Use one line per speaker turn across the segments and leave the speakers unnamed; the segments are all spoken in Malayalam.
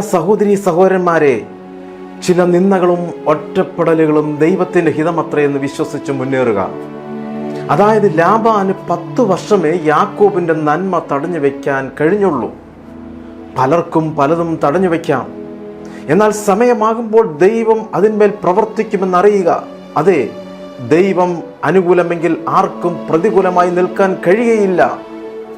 സഹോദരി സഹോദരന്മാരെ ചില നിന്ദകളും ഒറ്റപ്പെടലുകളും ദൈവത്തിന്റെ ഹിതമത്രയെന്ന് വിശ്വസിച്ച് മുന്നേറുക. അതായത് ലാബാന് പത്ത് വർഷമേ യാക്കോബിന്റെ നന്മ തടഞ്ഞു വെക്കാൻ കഴിഞ്ഞുള്ളൂ. പലർക്കും പലതും തടഞ്ഞു വെക്കാം എന്നാൽ സമയമാകുമ്പോൾ ദൈവം അതിന്മേൽ പ്രവർത്തിക്കുമെന്നറിയുക. അതെ ദൈവം അനുകൂലമെങ്കിൽ ആർക്കും പ്രതികൂലമായി നിൽക്കാൻ കഴിയുകയില്ല.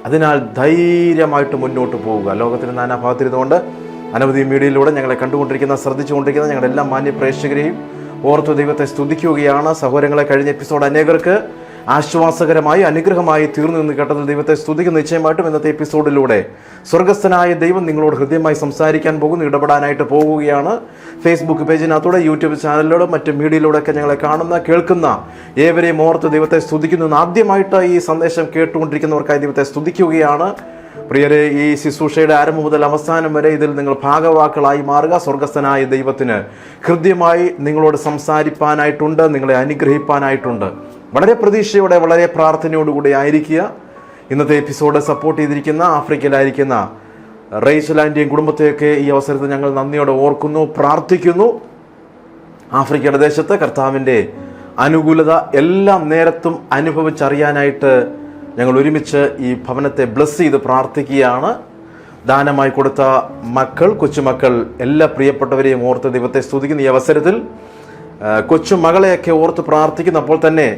അതിനാൽ ധൈര്യമായിട്ട് മുന്നോട്ട് പോവുക. ലോകത്തിന് നാനാഭാഗത്തിരുന്നുകൊണ്ട് അനവധി മീഡിയയിലൂടെ ഞങ്ങളെ കണ്ടുകൊണ്ടിരിക്കുന്ന ശ്രദ്ധിച്ചുകൊണ്ടിരിക്കുന്ന ഞങ്ങളുടെ എല്ലാ മാന്യ പ്രേക്ഷകരെയും ഓർത്തു ദൈവത്തെ സ്തുതിക്കുകയാണ്. സഹോദരങ്ങളെ കഴിഞ്ഞ എപ്പിസോഡ് അനേകർക്ക് ആശ്വാസകരമായി അനുഗ്രഹമായി തീർന്നു നിന്ന് കേട്ടതിൽ ദൈവത്തെ സ്തുതിക്കുന്ന. നിശ്ചയമായിട്ടും ഇന്നത്തെ എപ്പിസോഡിലൂടെ സ്വർഗസ്ഥനായ ദൈവം നിങ്ങളോട് ഹൃദ്യമായി സംസാരിക്കാൻ പോകുന്നു ഇടപെടാനായിട്ട് പോകുകയാണ് ഫേസ്ബുക്ക് പേജിനകത്തൂടെ യൂട്യൂബ് ചാനലിലൂടെ മറ്റ് മീഡിയയിലൂടെ ഒക്കെ ഞങ്ങളെ കാണുന്ന കേൾക്കുന്ന ഏവരെയും ഓർത്ത് ദൈവത്തെ സ്തുതിക്കുന്നു. ആദ്യമായിട്ട് ഈ സന്ദേശം കേട്ടുകൊണ്ടിരിക്കുന്നവർക്കായി ദൈവത്തെ സ്തുതിക്കുകയാണ്. പ്രിയരെ ഈ ശുശ്രൂഷയുടെ ആരംഭം മുതൽ അവസാനം വരെ ഇതിൽ നിങ്ങൾ ഭാഗവാക്കളായി മാറുക. സ്വർഗസ്ഥനായ ദൈവത്തിന് ഹൃദ്യമായി നിങ്ങളോട് സംസാരിപ്പാനായിട്ടുണ്ട് നിങ്ങളെ അനുഗ്രഹിപ്പാനായിട്ടുണ്ട്. വളരെ പ്രതീക്ഷയോടെ വളരെ പ്രാർത്ഥനയോടുകൂടി ആയിരിക്കുക. ഇന്നത്തെ എപ്പിസോഡ് സപ്പോർട്ട് ചെയ്തിരിക്കുന്ന ആഫ്രിക്കയിലായിരിക്കുന്ന റേച്ചലാൻഡിയും കുടുംബത്തെയൊക്കെ ഈ അവസരത്തിൽ ഞങ്ങൾ നന്ദിയോടെ ഓർക്കുന്നു പ്രാർത്ഥിക്കുന്നു. ആഫ്രിക്കയുടെ ദേശത്ത് കർത്താവിന്റെ അനുകൂലത എല്ലാം നേരത്തും അനുഭവിച്ചറിയാനായിട്ട് ഞങ്ങൾ ഒരുമിച്ച് ഈ ഭവനത്തെ ബ്ലസ് ചെയ്ത് പ്രാർത്ഥിക്കുകയാണ്. ദാനമായി കൊടുത്ത മക്കൾ കൊച്ചുമക്കൾ എല്ലാ പ്രിയപ്പെട്ടവരെയും ഓർത്ത് ദൈവത്തെ സ്തുതിക്കുന്ന ഈ അവസരത്തിൽ. കൊച്ചുമകളെയൊക്കെ ഓർത്ത് പ്രാർത്ഥിക്കുന്ന അപ്പോൾ തന്നെ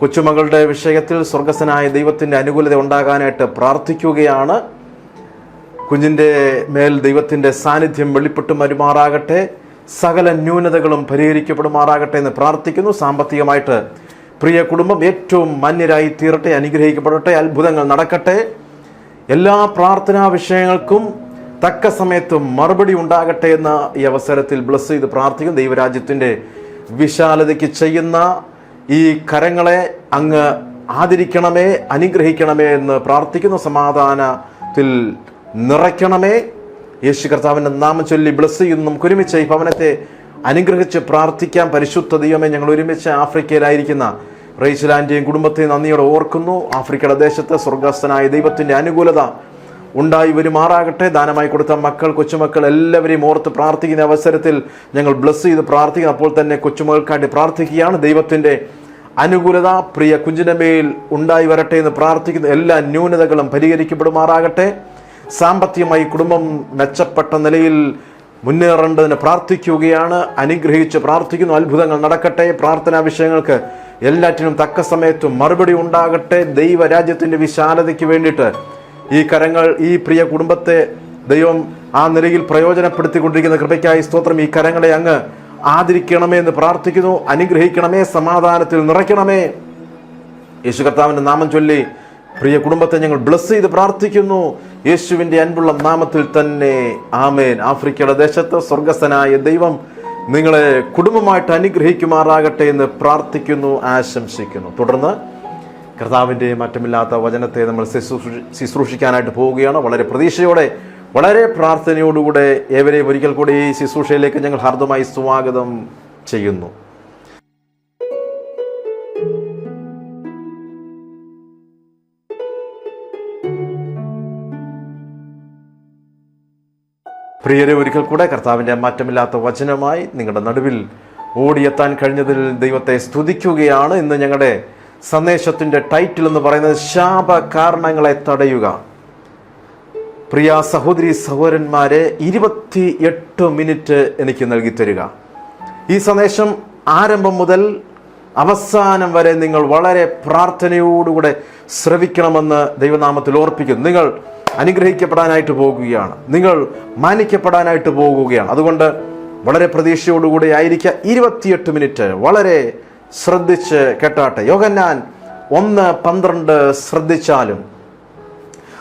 കൊച്ചുമകളുടെ വിഷയത്തിൽ സ്വർഗസ്വനായ ദൈവത്തിന്റെ അനുകൂലത ഉണ്ടാകാനായിട്ട് പ്രാർത്ഥിക്കുകയാണ്. കുഞ്ഞിന്റെ മേൽ ദൈവത്തിന്റെ സാന്നിധ്യം വെളിപ്പെട്ട് മരുമാറാകട്ടെ സകല ന്യൂനതകളും പരിഹരിക്കപ്പെടുമാറാകട്ടെ എന്ന് പ്രാർത്ഥിക്കുന്നു. സാമ്പത്തികമായിട്ട് പ്രിയ കുടുംബം ഏറ്റവും മാന്യരായി തീരട്ടെ അനുഗ്രഹിക്കപ്പെടട്ടെ അത്ഭുതങ്ങൾ നടക്കട്ടെ. എല്ലാ പ്രാർത്ഥനാ വിഷയങ്ങൾക്കും തക്ക സമയത്ത് മറുപടി ഉണ്ടാകട്ടെ എന്ന ഈ അവസരത്തിൽ ബ്ലസ് ചെയ്ത് പ്രാർത്ഥിക്കും ദൈവരാജ്യത്തിന്റെ വിശാലതയ്ക്ക് ചെയ്യുന്ന ഈ കരങ്ങളെ അങ്ങ് ആദരിക്കണമേ അനുഗ്രഹിക്കണമേ എന്ന് പ്രാർത്ഥിക്കുന്ന. സമാധാനത്തിൽ നിറയ്ക്കണമേ. യേശു കർത്താവിന്റെ നാമം ചൊല്ലി ബ്ലസ് ചെയ്യുന്നു. നമുക്ക് ഒരുമിച്ച് ഈ ഭവനത്തെ അനുഗ്രഹിച്ച് പ്രാർത്ഥിക്കാൻ പരിശുദ്ധ ദൈവമേ ഞങ്ങൾ ഒരുമിച്ച് ആഫ്രിക്കയിലായിരിക്കുന്ന റേച്ചലാൻഡിയും കുടുംബത്തെയും നന്ദിയോടെ ഓർക്കുന്നു. ആഫ്രിക്കയുടെ ദേശത്ത് സ്വർഗസ്ഥനായ ദൈവത്തിന്റെ അനുകൂലത ഉണ്ടായി വരുമാറാകട്ടെ. ദാനമായി കൊടുത്ത മക്കൾ കൊച്ചുമക്കൾ എല്ലാവരെയും ഓർത്ത് പ്രാർത്ഥിക്കുന്ന അവസരത്തിൽ ഞങ്ങൾ ബ്ലസ് ചെയ്ത് പ്രാർത്ഥിക്കുന്ന. അപ്പോൾ തന്നെ കൊച്ചുമകൾക്കായിട്ട് പ്രാർത്ഥിക്കുകയാണ് ദൈവത്തിന്റെ അനുകൂലത. പ്രിയ കുഞ്ചിനമ്മയിൽ ഉണ്ടായി വരട്ടെ എന്ന് പ്രാർത്ഥിക്കുന്ന. എല്ലാ ന്യൂനതകളും പരിഹരിക്കപ്പെടുമാറാകട്ടെ. സാമ്പത്തികമായി കുടുംബം മെച്ചപ്പെട്ട നിലയിൽ മുന്നേറേണ്ടതിന് പ്രാർത്ഥിക്കുകയാണ്. അനുഗ്രഹിച്ച് പ്രാർത്ഥിക്കുന്നു. അത്ഭുതങ്ങൾ നടക്കട്ടെ. പ്രാർത്ഥനാ വിഷയങ്ങൾക്ക് എല്ലാറ്റിനും തക്ക സമയത്ത് മറുപടി ഉണ്ടാകട്ടെ. ദൈവരാജ്യത്തിന്റെ വിശാലതയ്ക്ക് വേണ്ടിയിട്ട് ഈ കരങ്ങൾ ഈ പ്രിയ കുടുംബത്തെ ദൈവം ആ നിലയിൽ പ്രയോജനപ്പെടുത്തിക്കൊണ്ടിരിക്കുന്ന കൃപയ്ക്കായി സ്തോത്രം. ഈ കരങ്ങളെ അങ്ങ് ആദരിക്കണമേ എന്ന് പ്രാർത്ഥിക്കുന്നു. അനുഗ്രഹിക്കണമേ സമാധാനത്തിൽ നിറയ്ക്കണമേ. യേശു കർത്താവിന്റെ നാമം ചൊല്ലി പ്രിയ കുടുംബത്തെ ഞങ്ങൾ ബ്ലസ് ചെയ്ത് പ്രാർത്ഥിക്കുന്നു. യേശുവിന്റെ അൻപുള്ള നാമത്തിൽ തന്നെ. ആമേൻ. ആഫ്രിക്കയുടെ ദേശത്ത് സ്വർഗസ്ഥനായ ദൈവം നിങ്ങളെ കുടുംബമായിട്ട് അനുഗ്രഹിക്കുമാറാകട്ടെ എന്ന് പ്രാർത്ഥിക്കുന്നു ആശംസിക്കുന്നു. തുടർന്ന് കർത്താവിന്റെ മറ്റുമില്ലാത്ത വചനത്തെ നമ്മൾ ശുശ്രൂഷ ശുശ്രൂഷിക്കാനായിട്ട് പോവുകയാണ്. വളരെ പ്രതീക്ഷയോടെ വളരെ പ്രാർത്ഥനയോടുകൂടെ ഏവരെയും ഒരിക്കൽ കൂടി ഈ ശുശ്രൂഷയിലേക്ക് ഞങ്ങൾ ഹാർദമായി സ്വാഗതം ചെയ്യുന്നു. പ്രിയരെ ഒരിക്കൽ കൂടെ കർത്താവിന്റെ മാറ്റമില്ലാത്ത വചനമായി നിങ്ങളുടെ നടുവിൽ ഓടിയെത്താൻ കഴിഞ്ഞതിൽ ദൈവത്തെ സ്തുതിക്കുകയാണ്. ഇന്ന് ഞങ്ങളുടെ സന്ദേശത്തിന്റെ ടൈറ്റിൽ എന്ന് പറയുന്നത് ശാപ കാരണങ്ങളെ തടയുക. പ്രിയ സഹോദരി സഹോദരന്മാരെ ഇരുപത്തി എട്ട് മിനിറ്റ് എനിക്ക് നൽകി തരിക. ഈ സന്ദേശം ആരംഭം മുതൽ അവസാനം വരെ നിങ്ങൾ വളരെ പ്രാർത്ഥനയോടുകൂടെ ശ്രവിക്കണമെന്ന് ദൈവനാമത്തിൽ ഓർപ്പിക്കുന്നു. നിങ്ങൾ അനുഗ്രഹിക്കപ്പെടാനായിട്ട് പോകുകയാണ്. നിങ്ങൾ മാനിക്കപ്പെടാനായിട്ട് പോകുകയാണ്. അതുകൊണ്ട് വളരെ പ്രതീക്ഷയോടുകൂടി ആയിരിക്കുക ഇരുപത്തിയെട്ട് മിനിറ്റ്. വളരെ ശ്രദ്ധിച്ച് കേട്ടാട്ടെ. യോഗന്നാൻ ഒന്ന് പന്ത്രണ്ട് ശ്രദ്ധിച്ചാലും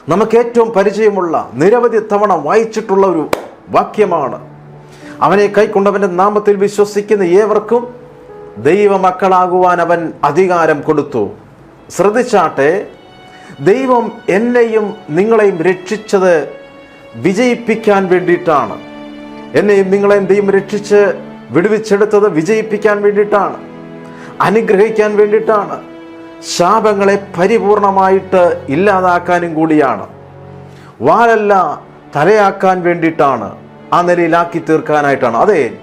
നമുക്ക് ഏറ്റവും പരിചയമുള്ള നിരവധി തവണ വായിച്ചിട്ടുള്ള ഒരു വാക്യമാണ്. അവനെ കൈക്കൊണ്ടവന്റെ നാമത്തിൽ വിശ്വസിക്കുന്ന ഏവർക്കും ദൈവമക്കളാകുവാൻ അവൻ അധികാരം കൊടുത്തു. ശ്രദ്ധിച്ചാട്ടെ. ദൈവം എന്നെയും നിങ്ങളെയും രക്ഷിച്ചത് വിജയിപ്പിക്കാൻ വേണ്ടിയിട്ടാണ്. എന്നെയും നിങ്ങളെയും ദൈവം രക്ഷിച്ച് വിടുവിച്ചെടുത്തത് വിജയിപ്പിക്കാൻ വേണ്ടിയിട്ടാണ്. അനുഗ്രഹിക്കാൻ വേണ്ടിയിട്ടാണ്. ശാപങ്ങളെ പരിപൂർണമായിട്ട് ഇല്ലാതാക്കാനും കൂടിയാണ്. വാലല്ല തലയാക്കാൻ വേണ്ടിയിട്ടാണ് ആ നിലയിലാക്കി തീർക്കാനായിട്ടാണ്. അതെ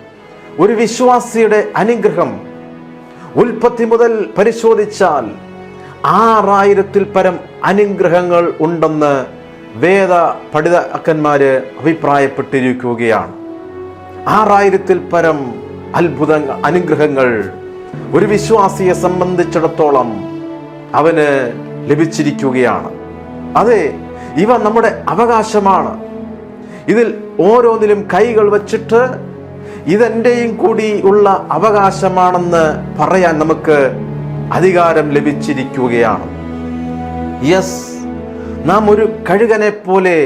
ഒരു വിശ്വാസിയുടെ അനുഗ്രഹം ഉൽപ്പത്തി മുതൽ പരിശോധിച്ചാൽ ആറായിരത്തിൽ പരം അനുഗ്രഹങ്ങൾ ഉണ്ടെന്ന് വേദ പഠിതാക്കന്മാര് അഭിപ്രായപ്പെട്ടിരിക്കുകയാണ്. ആറായിരത്തിൽ പരം അത്ഭുത അനുഗ്രഹങ്ങൾ ഒരു വിശ്വാസിയെ സംബന്ധിച്ചിടത്തോളം അവന് ലഭിച്ചിരിക്കുകയാണ്. അതെ ഇവ നമ്മുടെ അവകാശമാണ്. ഇതിൽ ഓരോന്നിലും കൈകൾ വച്ചിട്ട് ഇതെന്റെയും കൂടി ഉള്ള അവകാശമാണെന്ന് പറയാൻ നമുക്ക് അധികാരം ലഭിച്ചിരിക്കുകയാണ്. യെസ് നാം ഒരു കഴുകനെ പോലെ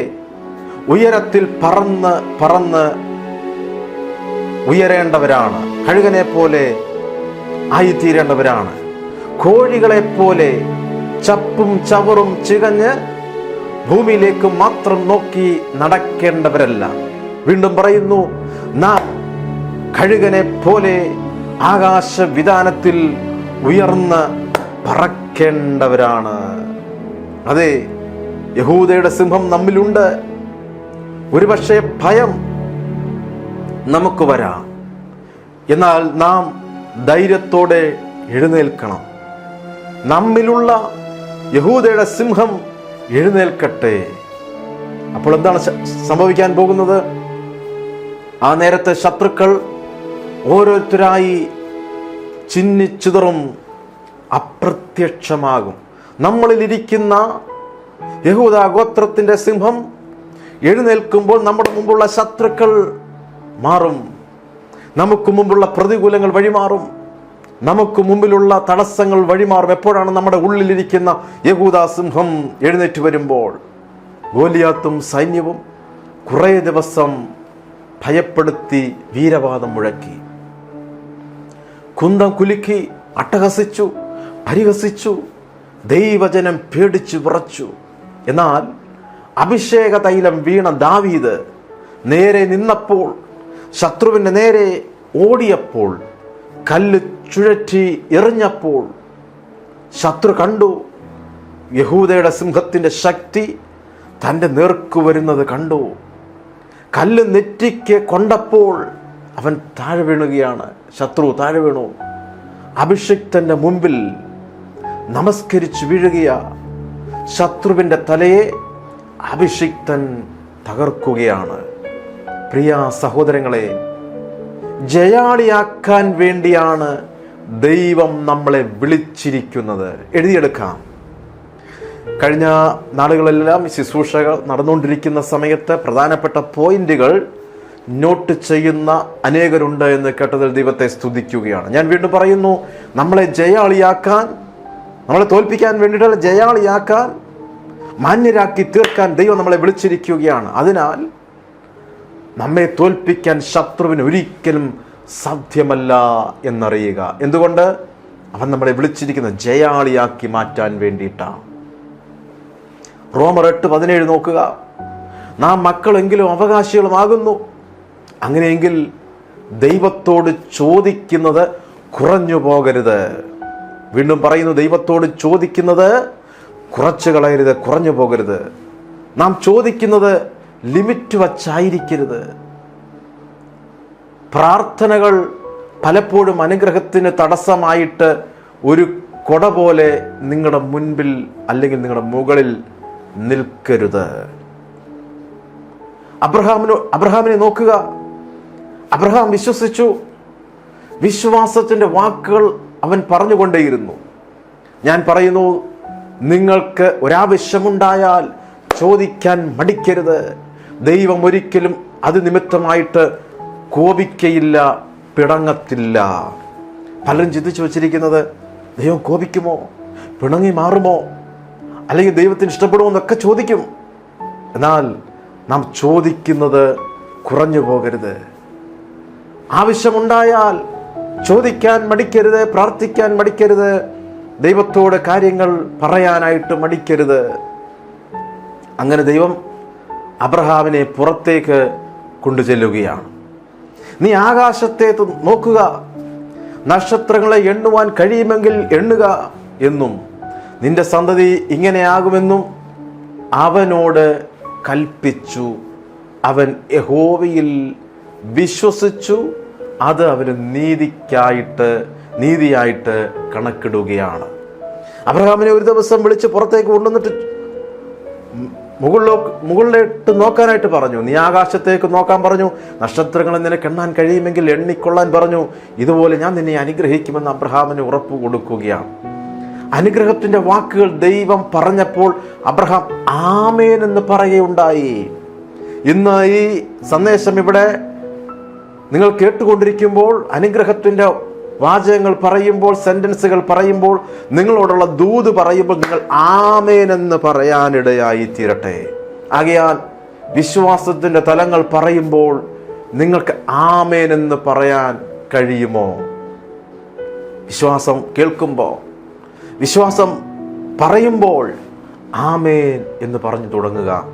ഉയരത്തിൽ പറന്ന് പറന്ന് ഉയരേണ്ടവരാണ്. കഴുകനെ പോലെ ആയിത്തീരേണ്ടവരാണ്. കോഴികളെ പോലെ ചപ്പും ചവറും ചികഞ്ഞ് ഭൂമിയിലേക്ക് മാത്രം നോക്കി നടക്കേണ്ടവരല്ല. വീണ്ടും പറയുന്നു നാം കഴുകനെ പോലെ ആകാശ വിധാനത്തിൽ ഉയർന്ന് പറക്കേണ്ടവരാണ്. അതെ യഹൂദയുടെ സിംഹം നമ്മിലുണ്ട്. ഒരുപക്ഷെ ഭയം നമുക്ക് വരാം. എന്നാൽ നാം ധൈര്യത്തോടെ എഴുന്നേൽക്കണം. നമ്മിലുള്ള യഹൂദയുടെ സിംഹം എഴുന്നേൽക്കട്ടെ. അപ്പോൾ എന്താണ് സംഭവിക്കാൻ പോകുന്നത്? ആ നേരത്തെ ശത്രുക്കൾ ഓരോരുത്തരായി ചിന്നിച്ചിതറും അപ്രത്യക്ഷമാകും. നമ്മളിലിരിക്കുന്ന യഹൂദ ഗോത്രത്തിന്റെ സിംഹം എഴുന്നേൽക്കുമ്പോൾ നമ്മുടെ മുമ്പുള്ള ശത്രുക്കൾ മാറും. നമുക്ക് മുമ്പുള്ള പ്രതികൂലങ്ങൾ വഴിമാറും. നമുക്ക് മുമ്പിലുള്ള തടസ്സങ്ങൾ വഴിമാറും. എപ്പോഴാണ് നമ്മുടെ ഉള്ളിലിരിക്കുന്ന യഹൂദ സിംഹം എഴുന്നേറ്റ് വരുമ്പോൾ? ഗോലിയാത്തും സൈന്യവും കുറേ ദിവസം ഭയപ്പെടുത്തി വീരവാദം മുഴക്കി. കുന്തം കുലുക്കി അട്ടഹസിച്ചു പരിഹസിച്ചു ദൈവജനം പേടിച്ചു വിറച്ചു. എന്നാൽ അഭിഷേക തൈലം വീണ ദാവീദ് നേരെ നിന്നപ്പോൾ ശത്രുവിന്റെ നേരെ ഓടിയപ്പോൾ കല്ല് ചുഴറ്റി എറിഞ്ഞപ്പോൾ ശത്രു കണ്ടു. യഹൂദയുടെ സിംഹത്തിന്റെ ശക്തി തന്റെ നേർക്കു വരുന്നത് കണ്ടു. കല്ല് നെറ്റിക്ക് കൊണ്ടപ്പോൾ അവൻ താഴെ വീണുകയാണ് ശത്രു താഴെ വീണു. അഭിഷിക്തന്റെ മുമ്പിൽ നമസ്കരിച്ചു വീഴുകയ ശത്രുവിന്റെ തലയെ അഭിഷിക്തൻ തകർക്കുകയാണ്. പ്രിയ സഹോദരങ്ങളെ ജയാളിയാക്കാൻ വേണ്ടിയാണ് ദൈവം നമ്മളെ വിളിച്ചിരിക്കുന്നത്. എഴുതിയെടുക്കാം. കഴിഞ്ഞ നാളുകളെല്ലാം ശുശ്രൂഷകൾ നടന്നുകൊണ്ടിരിക്കുന്ന സമയത്ത് പ്രധാനപ്പെട്ട പോയിന്റുകൾ നോട്ട് ചെയ്യുന്ന അനേകരുണ്ട് എന്ന് കേട്ടതിൽ ദൈവത്തെ സ്തുതിക്കുകയാണ്. ഞാൻ വീണ്ടും പറയുന്നു നമ്മളെ ജയാളിയാക്കാൻ നമ്മളെ തോൽപ്പിക്കാൻ വേണ്ടിയിട്ടുള്ള ജയാളിയാക്കാൻ മാന്യരാക്കി തീർക്കാൻ ദൈവം നമ്മളെ വിളിച്ചിരിക്കുകയാണ്. അതിനാൽ നമ്മെ തോൽപ്പിക്കാൻ ശത്രുവിന് ഒരിക്കലും സാധ്യമല്ല എന്നറിയുക. എന്തുകൊണ്ട്? അവൻ നമ്മളെ വിളിച്ചിരിക്കുന്ന ജയാളിയാക്കി മാറ്റാൻ വേണ്ടിയിട്ടാണ്. റോമർ എട്ട് പതിനേഴ് നോക്കുക നാം മക്കളെങ്കിലും അവകാശികളുമാകുന്നു. അങ്ങനെയെങ്കിൽ ദൈവത്തോട് ചോദിക്കുന്നത് കുറഞ്ഞു പോകരുത്. വീണ്ടും പറയുന്നു ദൈവത്തോട് ചോദിക്കുന്നത് കുറച്ച് കളയരുത് കുറഞ്ഞു പോകരുത്. നാം ചോദിക്കുന്നത് ലിമിറ്റ് വച്ചായിരിക്കരുത്. പ്രാർത്ഥനകൾ പലപ്പോഴും അനുഗ്രഹത്തിന് തടസ്സമായിട്ട് ഒരു കൊട പോലെ നിങ്ങളുടെ മുൻപിൽ അല്ലെങ്കിൽ നിങ്ങളുടെ മുകളിൽ നിൽക്കരുത്. അബ്രഹാമിനോ അബ്രഹാമിനെ നോക്കുക. അബ്രഹാം വിശ്വസിച്ചു. വിശ്വാസത്തിന്റെ വാക്കുകൾ അവൻ പറഞ്ഞുകൊണ്ടേയിരുന്നു. ഞാൻ പറയുന്നു നിങ്ങൾക്ക് ഒരാവശ്യമുണ്ടായാൽ ചോദിക്കാൻ മടിക്കരുത്. ദൈവം ഒരിക്കലും അത് നിമിത്തമായിട്ട് കോപിക്കയില്ല പിണങ്ങത്തില്ല. പലരും ചിന്തിച്ചു വച്ചിരിക്കുന്നത് ദൈവം കോപിക്കുമോ? പിണങ്ങി മാറുമോ? അല്ലെങ്കിൽ ദൈവത്തിന് ഇഷ്ടപ്പെടുമോ എന്നൊക്കെ ചോദിക്കും. എന്നാൽ നാം ചോദിക്കുന്നത് കുറഞ്ഞു പോകരുത് ആവശ്യമുണ്ടായാൽ ചോദിക്കാൻ മടിക്കരുത് പ്രാർത്ഥിക്കാൻ മടിക്കരുത് ദൈവത്തോട് കാര്യങ്ങൾ പറയാനായിട്ട് മടിക്കരുത്. അങ്ങനെ ദൈവം അബ്രഹാമിനെ പുറത്തേക്ക് കൊണ്ടുചെല്ലുകയാണ്. നീ ആകാശത്തെ നോക്കുക. നക്ഷത്രങ്ങളെ എണ്ണുവാൻ കഴിയുമെങ്കിൽ എണ്ണുക എന്നും നിന്റെ സന്തതി ഇങ്ങനെയാകുമെന്നും അവനോട് കൽപ്പിച്ചു. അവൻ യഹോവയിൽ വിശ്വസിച്ചു. അത് അവർ നീതിക്കായിട്ട് നീതിയായിട്ട് കണക്കിടുകയാണ്. അബ്രഹാമിനെ ഒരു ദിവസം വിളിച്ച് പുറത്തേക്ക് കൊണ്ടുവന്നിട്ട് മുകളിലോ മുകളിലോട്ട് നോക്കാനായിട്ട് പറഞ്ഞു. നീ ആകാശത്തേക്ക് നോക്കാൻ പറഞ്ഞു. നക്ഷത്രങ്ങളെ നിനക്ക് എണ്ണാൻ കഴിയുമെങ്കിൽ എണ്ണിക്കൊള്ളാൻ പറഞ്ഞു. ഇതുപോലെ ഞാൻ നിന്നെ അനുഗ്രഹിക്കുമെന്ന് അബ്രഹാമിന് ഉറപ്പ് കൊടുക്കുകയാണ്. അനുഗ്രഹത്തിന്റെ വാക്കുകൾ ദൈവം പറഞ്ഞപ്പോൾ അബ്രഹാം ആമേൻ എന്ന് പറയുകയുണ്ടായി. ഇന്ന് ഈ സന്ദേശം ഇവിടെ നിങ്ങൾ കേട്ടുകൊണ്ടിരിക്കുമ്പോൾ അനുഗ്രഹത്തിന്റെ വാചകങ്ങൾ പറയുമ്പോൾ സെന്റൻസുകൾ പറയുമ്പോൾ നിങ്ങളോടുള്ള ദൂത് പറയുമ്പോൾ നിങ്ങൾ ആമേനെന്ന് പറയാനിടയായി തീരട്ടെ ആകയാൽ വിശ്വാസത്തിന്റെ തലങ്ങൾ പറയുമ്പോൾ നിങ്ങൾക്ക് ആമേനെന്ന് പറയാൻ കഴിയുമോ? വിശ്വാസം കേൾക്കുമ്പോൾ വിശ്വാസം പറയുമ്പോൾ ആമേൻ എന്ന് പറഞ്ഞു തുടങ്ങുക.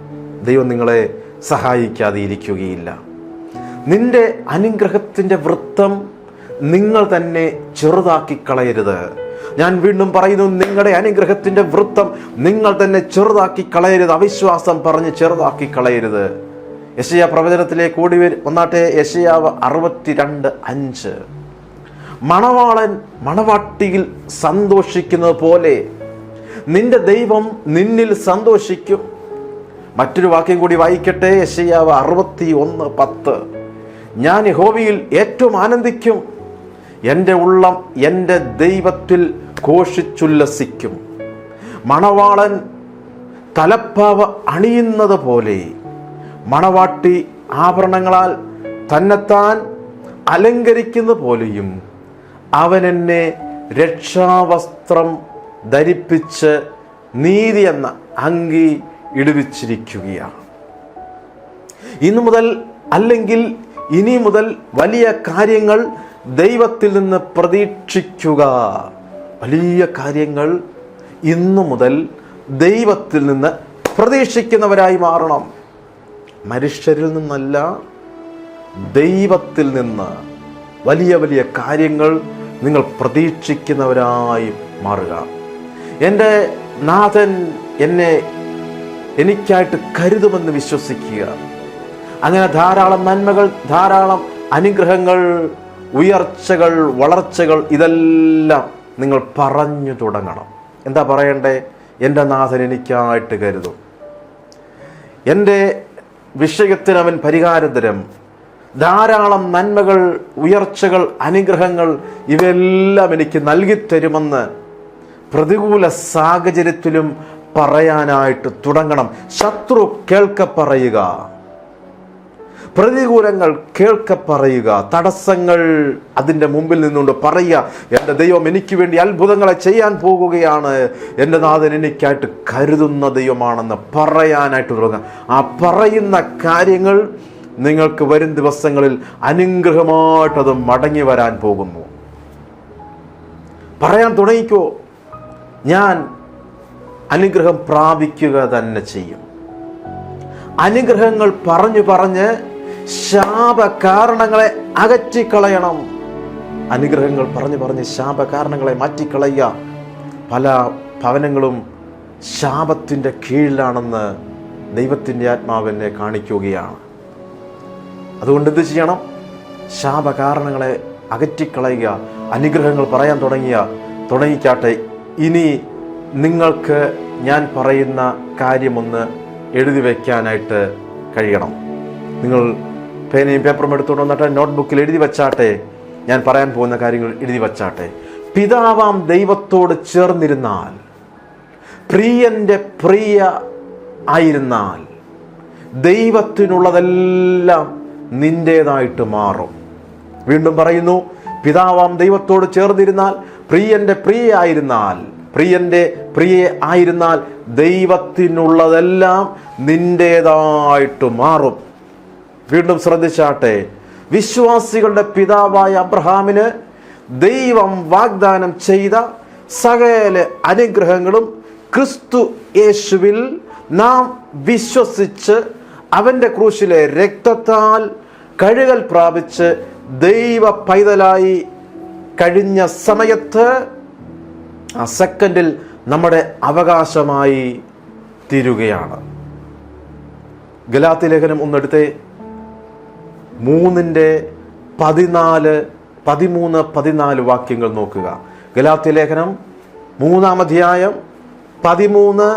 ദൈവം നിങ്ങളെ സഹായിക്കാതെ ഇരിക്കുകയില്ല. നിന്റെ അനുഗ്രഹത്തിന്റെ വൃത്തം നിങ്ങൾ തന്നെ ചെറുതാക്കി കളയരുത്. ഞാൻ വീണ്ടും പറയുന്നു നിങ്ങളുടെ അനുഗ്രഹത്തിന്റെ വൃത്തം നിങ്ങൾ തന്നെ ചെറുതാക്കി കളയരുത്. അവിശ്വാസം പറഞ്ഞ് ചെറുതാക്കി കളയരുത്. യശയ പ്രവചനത്തിലെ കൂടി ഒന്നാട്ടെ യശയാവ് അറുപത്തിരണ്ട് അഞ്ച്. മണവാളൻ മണവാട്ടിയിൽ സന്തോഷിക്കുന്നത് പോലെ നിന്റെ ദൈവം നിന്നിൽ സന്തോഷിക്കും. മറ്റൊരു വാക്യം കൂടി വായിക്കട്ടെ യശയാവ് അറുപത്തി ഒന്ന് പത്ത്. ഞാൻ യഹോവയിൽ ഏറ്റവും ആനന്ദിക്കും. എന്റെ ഉള്ളം എന്റെ ദൈവത്തിൽ ഘോഷിച്ചുല്ലസിക്കും. മണവാളൻ തലപ്പാവ് അണിയുന്നത് പോലെ മണവാട്ടി ആഭരണങ്ങളാൽ തന്നെത്താൻ അലങ്കരിക്കുന്ന പോലെയും അവൻ എന്നെ രക്ഷാവസ്ത്രം ധരിപ്പിച്ച് നീതി എന്ന അങ്കി ഇടുവിച്ചിരിക്കുകയാണ്. ഇന്നു മുതൽ അല്ലെങ്കിൽ ഇനി മുതൽ വലിയ കാര്യങ്ങൾ ദൈവത്തിൽ നിന്ന് പ്രതീക്ഷിക്കുക. വലിയ കാര്യങ്ങൾ ഇന്നു മുതൽ ദൈവത്തിൽ നിന്ന് പ്രതീക്ഷിക്കുന്നവരായി മാറണം. മനുഷ്യരിൽ നിന്നല്ല ദൈവത്തിൽ നിന്ന് വലിയ വലിയ കാര്യങ്ങൾ നിങ്ങൾ പ്രതീക്ഷിക്കുന്നവരായി മാറുക. എന്റെ നാഥൻ എന്നെ എനിക്കായിട്ട് കരുതുമെന്ന് വിശ്വസിക്കുക. അങ്ങനെ ധാരാളം നന്മകൾ ധാരാളം അനുഗ്രഹങ്ങൾ ഉയർച്ചകൾ വളർച്ചകൾ ഇതെല്ലാം നിങ്ങൾ പറഞ്ഞു തുടങ്ങണം. എന്താ പറയണ്ടേ? എന്റെ നാഥൻ എനിക്കായിട്ട് കരുതും. എന്റെ വിഷയത്തിന് അവൻ പരിഹാരതരം ധാരാളം നന്മകൾ ഉയർച്ചകൾ അനുഗ്രഹങ്ങൾ ഇവയെല്ലാം എനിക്ക് നൽകിത്തരുമെന്ന് പ്രതികൂല സാഹചര്യത്തിലും പറയാനായിട്ട് തുടങ്ങണം. ശത്രു കേൾക്ക പറയുക പ്രതികൂലങ്ങൾ കേൾക്ക പറയുക തടസ്സങ്ങൾ അതിന്റെ മുമ്പിൽ നിന്നുകൊണ്ട് പറയുക. എന്റെ ദൈവം എനിക്ക് വേണ്ടി അത്ഭുതങ്ങളെ ചെയ്യാൻ പോകുകയാണ്. എന്റെ നാഥൻ എനിക്കായിട്ട് കരുതുന്ന ദൈവമാണെന്ന് പറയാനായിട്ട് തുടങ്ങുക. ആ പറയുന്ന കാര്യങ്ങൾ നിങ്ങൾക്ക് വരും ദിവസങ്ങളിൽ അനുഗ്രഹമായിട്ടത് മടങ്ങി വരാൻ പോകുന്നു. പറയാൻ തുടങ്ങിക്കോ. ഞാൻ അനുഗ്രഹം പ്രാപിക്കുക തന്നെ ചെയ്യും. അനുഗ്രഹങ്ങൾ പറഞ്ഞു പറഞ്ഞ് ശാപ കാരണങ്ങളെ അകറ്റിക്കളയണം. അനുഗ്രഹങ്ങൾ പറഞ്ഞു പറഞ്ഞ് ശാപകാരണങ്ങളെ മാറ്റിക്കളയുക. പല ഭവനങ്ങളും ശാപത്തിന്റെ കീഴിലാണെന്ന് ദൈവത്തിന്റെ ആത്മാവിനെ കാണിക്കുകയാണ്. അതുകൊണ്ട് എന്ത് ചെയ്യണം? ശാപകാരണങ്ങളെ അകറ്റിക്കളയുക അനുഗ്രഹങ്ങൾ പറയാൻ തുടങ്ങിയ തുടങ്ങിക്കാട്ടെ. ഇനി നിങ്ങൾക്ക് ഞാൻ പറയുന്ന കാര്യമൊന്ന് എഴുതി വയ്ക്കാനായിട്ട് കഴിയണം. നിങ്ങൾ പേനയും പേപ്പറും എടുത്തുകൊണ്ട് വന്നിട്ട് നോട്ട്ബുക്കിൽ എഴുതി വച്ചാട്ടെ. ഞാൻ പറയാൻ പോകുന്ന കാര്യങ്ങൾ എഴുതി വച്ചാട്ടെ. പിതാവാം ദൈവത്തോട് ചേർന്നിരുന്നാൽ പ്രിയന്റെ പ്രിയ ആയിരുന്നാൽ ദൈവത്തിനുള്ളതെല്ലാം നിന്റേതായിട്ട് മാറും. വീണ്ടും പറയുന്നു പിതാവാം ദൈവത്തോട് ചേർന്നിരുന്നാൽ പ്രിയന്റെ പ്രിയ ആയിരുന്നാൽ പ്രിയന്റെ പ്രിയ ആയിരുന്നാൽ ദൈവത്തിനുള്ളതെല്ലാം നിന്റേതായിട്ട് മാറും. വീണ്ടും ശ്രദ്ധിച്ചാട്ടെ. വിശ്വാസികളുടെ പിതാവായ അബ്രഹാമിന് ദൈവം വാഗ്ദാനം ചെയ്ത സകല അനുഗ്രഹങ്ങളും ക്രിസ്തു യേശുവിൽ നാം വിശ്വസിച്ച് അവന്റെ ക്രൂശിലെ രക്തത്താൽ കഴുകൽ പ്രാപിച്ച് ദൈവ പൈതലായി കഴിഞ്ഞ സമയത്ത് ആ സെക്കൻഡിൽ നമ്മുടെ അവകാശമായി തീരുകയാണ്. ഗലാത്തി ലേഖനം ഒന്നെടുത്തേ. മൂന്നിന്റെ പതിനാല് പതിമൂന്ന് പതിനാല് വാക്യങ്ങൾ നോക്കുക. ഗലാത്തി ലേഖനം മൂന്നാം അധ്യായം പതിമൂന്ന്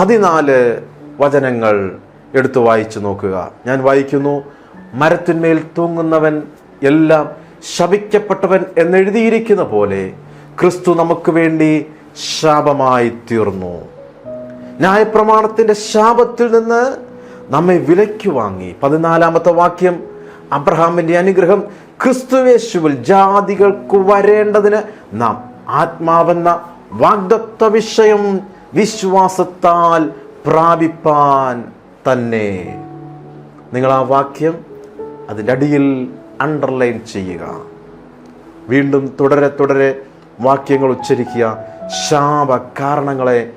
പതിനാല് വചനങ്ങൾ എടുത്തു വായിച്ചു നോക്കുക. ഞാൻ വായിക്കുന്നു മരത്തിന്മേൽ തൂങ്ങുന്നവൻ എല്ലാം ശപിക്കപ്പെട്ടവൻ എന്നെഴുതിയിരിക്കുന്ന പോലെ ക്രിസ്തു നമുക്ക് വേണ്ടി ശാപമായി തീർന്നു. ന്യായപ്രമാണത്തിന്റെ ശാപത്തിൽ നിന്ന് നമ്മെ വിലയ്ക്ക് വാങ്ങി. പതിനാലാമത്തെ വാക്യം അബ്രഹാമിന്റെ അനുഗ്രഹം ക്രിസ്തുവേശുവിൽ ജാതികൾക്ക് വരേണ്ടതിന് നാം ആത്മാവെന്ന വാഗ്ദത്ത വിഷയം വിശ്വാസത്താൽ പ്രാപിപ്പാൻ തന്നെ. നിങ്ങൾ ആ വാക്യം അതിന്റെ അടിയിൽ അണ്ടർലൈൻ ചെയ്യുക. വീണ്ടും തുടരെ തുടരെ വാക്യങ്ങൾ ഉച്ചരിക്കുക. ശാപ കാരണങ്ങളെ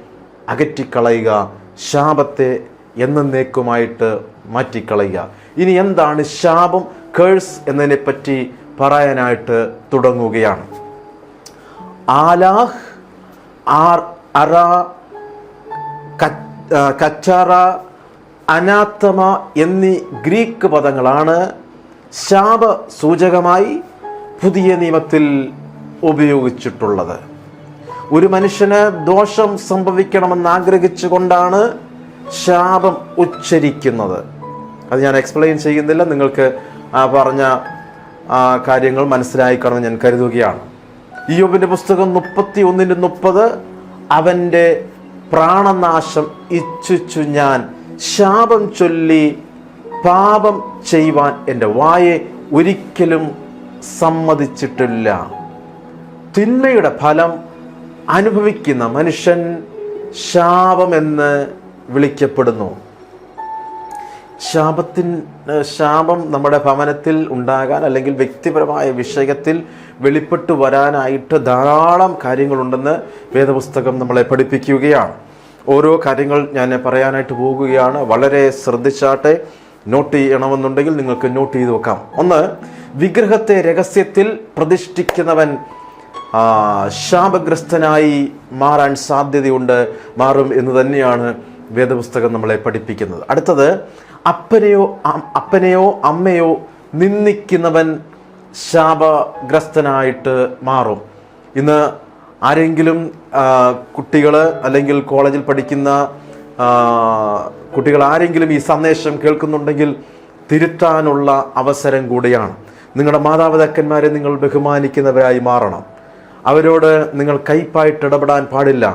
അകറ്റിക്കളയുക. ശാപത്തെ എന്നേക്കുമായിട്ട് മാറ്റിക്കളയുക. ഇനി എന്താണ് ശാപം കേഴ്സ് എന്നതിനെ പറ്റി പറയാനായിട്ട് തുടങ്ങുകയാണ്. ആലാഹ് ആർ അറ കച്ചാറ അനാത്തമ എന്നീ ഗ്രീക്ക് പദങ്ങളാണ് ശാപ സൂചകമായി പുതിയ നിയമത്തിൽ ഉപയോഗിച്ചിട്ടുള്ളത്. ഒരു മനുഷ്യന് ദോഷം സംഭവിക്കണമെന്ന് ആഗ്രഹിച്ചുകൊണ്ടാണ് ശാപം ഉച്ചരിക്കുന്നത്. അത് ഞാൻ എക്സ്പ്ലെയിൻ ചെയ്യുന്നില്ല. നിങ്ങൾക്ക് ആ പറഞ്ഞ കാര്യങ്ങൾ മനസ്സിലായിക്കണമെന്ന് ഞാൻ കരുതുകയാണ്. ഇയോബിന്റെ പുസ്തകം മുപ്പത്തി ഒന്നിന്റെ മുപ്പത് അവന്റെ പ്രാണനാശം ഇച്ഛിച്ചു ഞാൻ. ശാപം ചൊല്ലി പാപം ചെയ്യുവാൻ എന്റെ വായെ ഒരിക്കലും സമ്മതിച്ചിട്ടില്ല. തിന്മയുടെ ഫലം അനുഭവിക്കുന്ന മനുഷ്യൻ ശാപമെന്ന് വിളിക്കപ്പെടുന്നു. ശാപത്തിൻ ശാപം നമ്മുടെ ഭവനത്തിൽ ഉണ്ടാകാൻ അല്ലെങ്കിൽ വ്യക്തിപരമായ വിഷയത്തിൽ വെളിപ്പെട്ടു വരാനായിട്ട് ധാരാളം കാര്യങ്ങളുണ്ടെന്ന് വേദപുസ്തകം നമ്മളെ പഠിപ്പിക്കുകയാണ്. ഓരോ കാര്യങ്ങൾ ഞാൻ പറയാനായിട്ട് പോകുകയാണ്. വളരെ ശ്രദ്ധിച്ചാട്ടെ നോട്ട് ചെയ്യണമെന്നുണ്ടെങ്കിൽ നിങ്ങൾക്ക് നോട്ട് ചെയ്ത് വെക്കാം. ഒന്ന് വിഗ്രഹത്തെ രഹസ്യത്തിൽ പ്രതിഷ്ഠിക്കുന്നവൻ ശാപഗ്രസ്തനായി മാറാൻ സാധ്യതയുണ്ട് മാറും എന്ന് തന്നെയാണ് വേദപുസ്തകം നമ്മളെ പഠിപ്പിക്കുന്നത്. അടുത്തത് അപ്പനെയോ അപ്പനെയോ അമ്മയോ നിന്ദിക്കുന്നവൻ ശാപഗ്രസ്തനായിട്ട് മാറും. ഇന്ന് ആരെങ്കിലും കുട്ടികൾ അല്ലെങ്കിൽ കോളേജിൽ പഠിക്കുന്ന കുട്ടികൾ ആരെങ്കിലും ഈ സന്ദേശം കേൾക്കുന്നുണ്ടെങ്കിൽ തിരുത്താനുള്ള അവസരം കൂടിയാണ്. നിങ്ങളുടെ മാതാപിതാക്കന്മാരെ നിങ്ങൾ ബഹുമാനിക്കുന്നവരായി മാറണം. അവരോട് നിങ്ങൾ കയ്പായിട്ട് ഇടപെടാൻ പാടില്ല.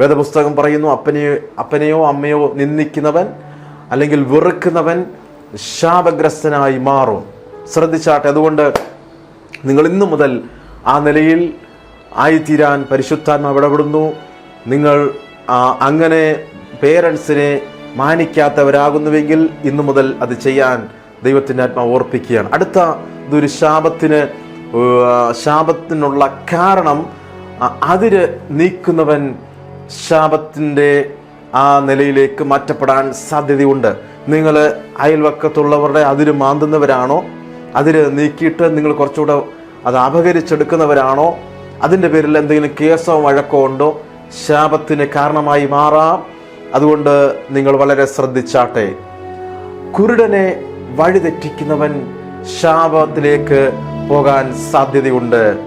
വേദപുസ്തകം പറയുന്നു അപ്പനെയോ അപ്പനെയോ അമ്മയോ നിന്ദിക്കുന്നവൻ അല്ലെങ്കിൽ വെറുക്കുന്നവൻ ശാപഗ്രസ്തനായി മാറും. ശ്രദ്ധിച്ചാട്ടെ അതുകൊണ്ട് നിങ്ങൾ ഇന്നു മുതൽ ആ നിലയിൽ ആയിത്തീരാൻ പരിശുദ്ധാത്മാവ് ഇടപെടുന്നു. നിങ്ങൾ അങ്ങനെ പേരൻസിനെ മാനിക്കാത്തവരാകുന്നുവെങ്കിൽ ഇന്നു മുതൽ അത് ചെയ്യാൻ ദൈവത്തിന്റെ ആത്മാ ഓർപ്പിക്കുകയാണ്. അടുത്ത ഇതൊരു ശാപത്തിന് ശാപത്തിനുള്ള കാരണം അതിര് നീക്കുന്നവൻ ശാപത്തിന്റെ ആ നിലയിലേക്ക് മാറ്റപ്പെടാൻ സാധ്യതയുണ്ട്. നിങ്ങൾ അയൽവക്കത്തുള്ളവരുടെ അതിര് മാന്തുന്നവരാണോ? അതിര് നീക്കിയിട്ട് നിങ്ങൾ കുറച്ചുകൂടെ അത് അപകരിച്ചെടുക്കുന്നവരാണോ അതിന്റെ പേരിൽ എന്തെങ്കിലും കേസോ വഴക്കോ ഉണ്ടോ? ശാപത്തിന് കാരണമായി മാറാം. അതുകൊണ്ട് നിങ്ങൾ വളരെ ശ്രദ്ധിച്ചാട്ടെ. കുരുടനെ വഴിതെറ്റിക്കുന്നവൻ ശാപത്തിലേക്ക് പോകാൻ സാധ്യതയുണ്ട്.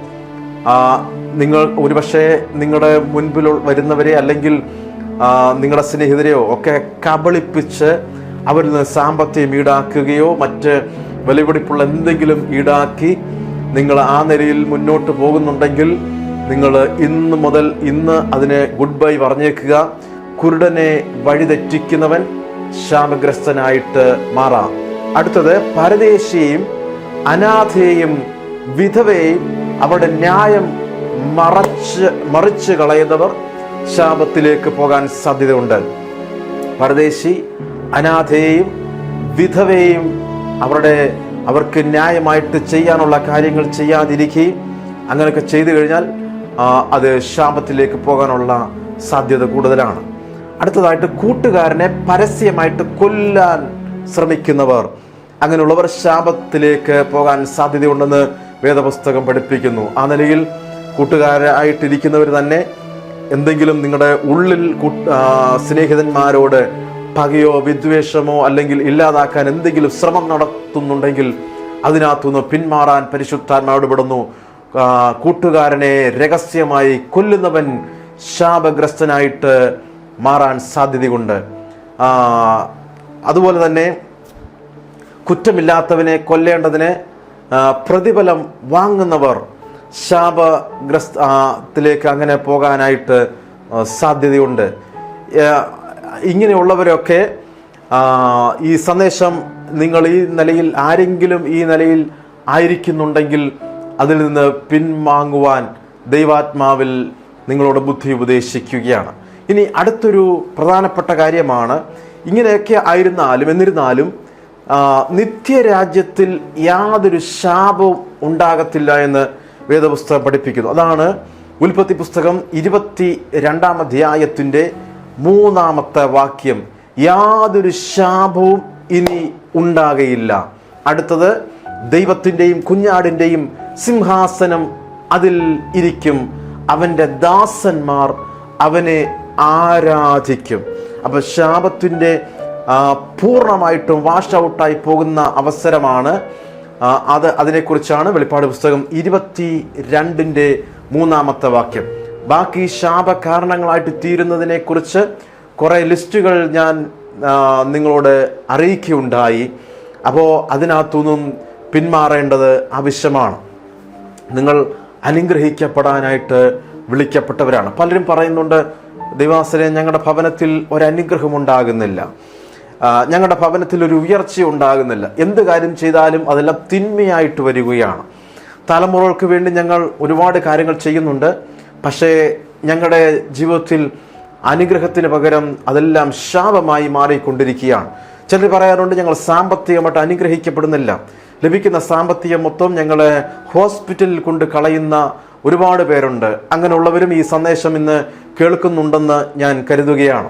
ആ, നിങ്ങൾ ഒരുപക്ഷെ നിങ്ങളുടെ മുൻപിൽ വരുന്നവരെ അല്ലെങ്കിൽ നിങ്ങളുടെ സ്നേഹിതരെയോ ഒക്കെ കബളിപ്പിച്ച് അവരിൽ നിന്ന് സാമ്പത്തികം ഈടാക്കുകയോ മറ്റ് വിലപിടിപ്പുള്ള എന്തെങ്കിലും ഈടാക്കി നിങ്ങൾ ആ നിലയിൽ മുന്നോട്ട് പോകുന്നുണ്ടെങ്കിൽ നിങ്ങൾ ഇന്ന് മുതൽ ഇന്ന് അതിനെ ഗുഡ് ബൈ പറഞ്ഞേക്കുക. കുരുടനെ വഴിതെറ്റിക്കുന്നവൻ ശാമഗ്രസ്തനായിട്ട് മാറാം. അടുത്തത് പരദേശിയെയും അനാഥയെയും വിധവയെയും അവരുടെ ന്യായം മറച്ച് മറിച്ച് കളയുന്നവർ ശാപത്തിലേക്ക് പോകാൻ സാധ്യതയുണ്ട്. പരദേശി അനാഥയെയും വിധവയെയും അവരുടെ അവർക്ക് ന്യായമായിട്ട് ചെയ്യാനുള്ള കാര്യങ്ങൾ ചെയ്യാതിരിക്കുകയും അങ്ങനെയൊക്കെ ചെയ്തു കഴിഞ്ഞാൽ അത് ശാപത്തിലേക്ക് പോകാനുള്ള സാധ്യത കൂടുതലാണ്. അടുത്തതായിട്ട് കൂട്ടുകാരനെ പരസ്യമായിട്ട് കൊല്ലാൻ ശ്രമിക്കുന്നവർ. അങ്ങനെയുള്ളവർ ശാപത്തിലേക്ക് പോകാൻ സാധ്യതയുണ്ടെന്ന് വേദപുസ്തകം പഠിപ്പിക്കുന്നു. ആ നിലയിൽ കൂട്ടുകാരായിട്ടിരിക്കുന്നവർ തന്നെ എന്തെങ്കിലും നിങ്ങളുടെ ഉള്ളിൽ സ്നേഹിതന്മാരോട് പകയോ വിദ്വേഷമോ അല്ലെങ്കിൽ ഇല്ലാതാക്കാൻ എന്തെങ്കിലും ശ്രമം നടത്തുന്നുണ്ടെങ്കിൽ അതിനകത്തുനിന്ന് പിന്മാറാൻ പരിശുദ്ധാത്മാവോട് പെടുന്നു. കൂട്ടുകാരനെ രഹസ്യമായി കൊല്ലുന്നവൻ ശാപഗ്രസ്തനായിട്ട് മാറാൻ സാധ്യതയുണ്ട്. അതുപോലെ തന്നെ കുറ്റമില്ലാത്തവനെ കൊല്ലേണ്ടതിന് പ്രതിഫലം വാങ്ങുന്നവർ ശാപഗ്രസ്തത്തിലേക്ക് അങ്ങനെ പോകാനായിട്ട് സാധ്യതയുണ്ട്. ഇങ്ങനെയുള്ളവരൊക്കെ ഈ സന്ദേശം നിങ്ങൾ ഈ നിലയിൽ ആരെങ്കിലും ഈ നിലയിൽ ആയിരിക്കുന്നുണ്ടെങ്കിൽ അതിൽ നിന്ന് പിൻവാങ്ങുവാൻ ദൈവാത്മാവിൽ നിങ്ങളോട് ബുദ്ധി ഉപദേശിക്കുകയാണ്. ഇനി അടുത്തൊരു പ്രധാനപ്പെട്ട കാര്യമാണ് ഇങ്ങനെയൊക്കെ ആയിരുന്നാലും എന്നിരുന്നാലും നിത്യരാജ്യത്തിൽ യാതൊരു ശാപവും ഉണ്ടാകത്തില്ല എന്ന് വേദപുസ്തകം പഠിപ്പിക്കുന്നു. അതാണ് ഉൽപ്പത്തി പുസ്തകം ഇരുപത്തി രണ്ടാം അധ്യായത്തിന്റെ മൂന്നാമത്തെ വാക്യം. യാതൊരു ശാപവും ഇനി ഉണ്ടാകയില്ല. അടുത്തത് ദൈവത്തിന്റെയും കുഞ്ഞാടിന്റെയും സിംഹാസനം അതിൽ ഇരിക്കും. അവന്റെ ദാസന്മാർ അവനെ ആരാധിക്കും. അപ്പൊ ശാപത്തിന്റെ പൂർണമായിട്ടും വാഷ് ഔട്ടായി പോകുന്ന അവസരമാണ് അത് അതിനെക്കുറിച്ചാണ് വെളിപ്പാട് പുസ്തകം ഇരുപത്തി രണ്ടിന്റെ മൂന്നാമത്തെ വാക്യം. ബാക്കി ശാപ കാരണങ്ങളായിട്ട് തീരുന്നതിനെ കുറിച്ച് കുറേ ലിസ്റ്റുകൾ ഞാൻ നിങ്ങളോട് അറിയിക്കുകയുണ്ടായി. അപ്പോൾ അതിനകത്തുനിന്നും പിന്മാറേണ്ടത് ആവശ്യമാണ്. നിങ്ങൾ അനുഗ്രഹിക്കപ്പെടാനായിട്ട് വിളിക്കപ്പെട്ടവരാണ്. പലരും പറയുന്നുണ്ട് ദിവാസനെ ഞങ്ങളുടെ ഭവനത്തിൽ ഒരു അനുഗ്രഹം ഉണ്ടാകുന്നില്ല ഞങ്ങളുടെ ഭവനത്തിൽ ഒരു ഉയർച്ച ഉണ്ടാകുന്നില്ല. എന്ത് കാര്യം ചെയ്താലും അതെല്ലാം തിന്മയായിട്ട് വരികയാണ്. തലമുറകൾക്ക് വേണ്ടി ഞങ്ങൾ ഒരുപാട് കാര്യങ്ങൾ ചെയ്യുന്നുണ്ട്. പക്ഷേ ഞങ്ങളുടെ ജീവിതത്തിൽ അനുഗ്രഹത്തിന് പകരം അതെല്ലാം ശാപമായി മാറിക്കൊണ്ടിരിക്കുകയാണ്. ചിലർ പറയാറുണ്ട് ഞങ്ങൾ സാമ്പത്തികമായിട്ട് അനുഗ്രഹിക്കപ്പെടുന്നില്ല. ലഭിക്കുന്ന സാമ്പത്തികം മൊത്തം ഞങ്ങളെ ഹോസ്പിറ്റലിൽ കൊണ്ട് കളയുന്ന ഒരുപാട് പേരുണ്ട്. അങ്ങനെയുള്ളവരും ഈ സന്ദേശം ഇന്ന് കേൾക്കുന്നുണ്ടെന്ന് ഞാൻ കരുതുകയാണ്.